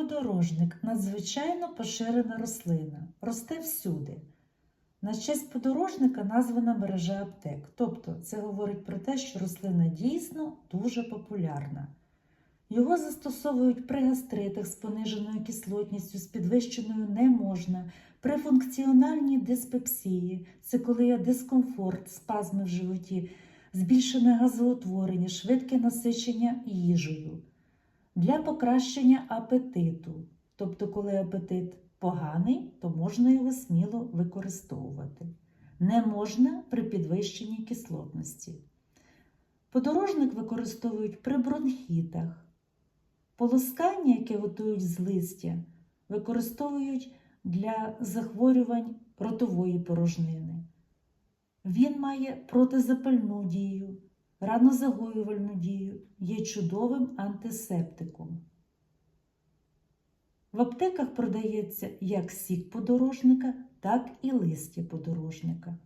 Подорожник надзвичайно поширена рослина, росте всюди. На честь подорожника названа мережа аптек. Тобто це говорить про те, що рослина дійсно дуже популярна. Його застосовують при гастритах з пониженою кислотністю, з підвищеною не можна, при функціональній диспепсії, це коли є дискомфорт, спазми в животі, збільшене газоутворення, швидке насичення їжею для покращення апетиту. Тобто, коли апетит поганий, то можна його сміло використовувати. Не можна при підвищенні кислотності. Подорожник використовують при бронхітах. Полоскання, яке готують з листя, використовують для захворювань ротової порожнини. Він має протизапальну дію, ранозагоювальну дію, є чудовим антисептиком. В аптеках продається як сік подорожника, так і листя подорожника.